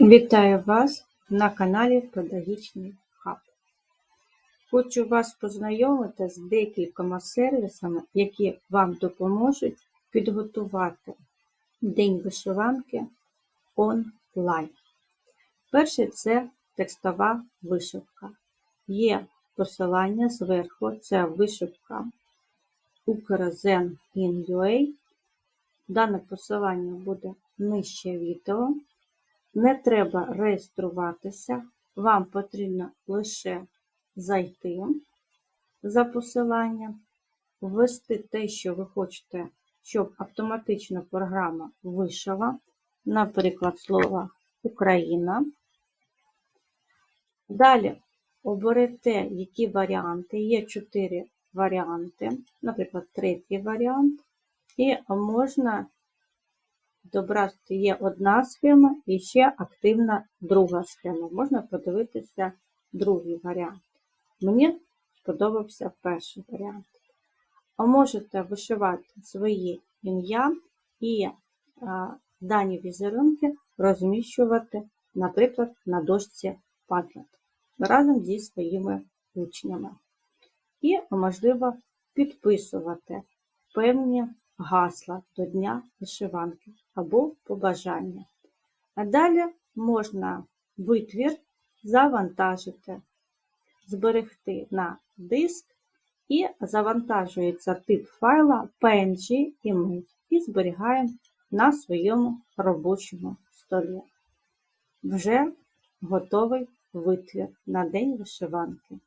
Вітаю вас на каналі Педагогічний Хаб. Хочу вас познайомити з декількома сервісами, які вам допоможуть підготувати День вишиванки онлайн. Перший це текстова вишивка. Є посилання зверху, це вишивка Ukrzn.in.ua. Дане посилання буде нижче відео. Не треба реєструватися, вам потрібно лише зайти за посиланням, ввести те, що ви хочете, щоб автоматично програма вишила, наприклад, слово Україна. Далі оберете, які варіанти. Є чотири варіанти, наприклад, третій варіант, і можна Добрати є одна схема і ще активна друга схема. Можна подивитися другий варіант. Мені сподобався перший варіант. А можете вишивати своє ім'я і а, дані візерунки розміщувати, наприклад, на дошці Padlet разом зі своїми учнями. І, можливо, підписувати певні гасла до Дня вишиванки або побажання. А далі можна витвір завантажити, зберегти на диск і завантажується тип файла PNG Image і зберігаємо на своєму робочому столі. Вже готовий витвір на День вишиванки.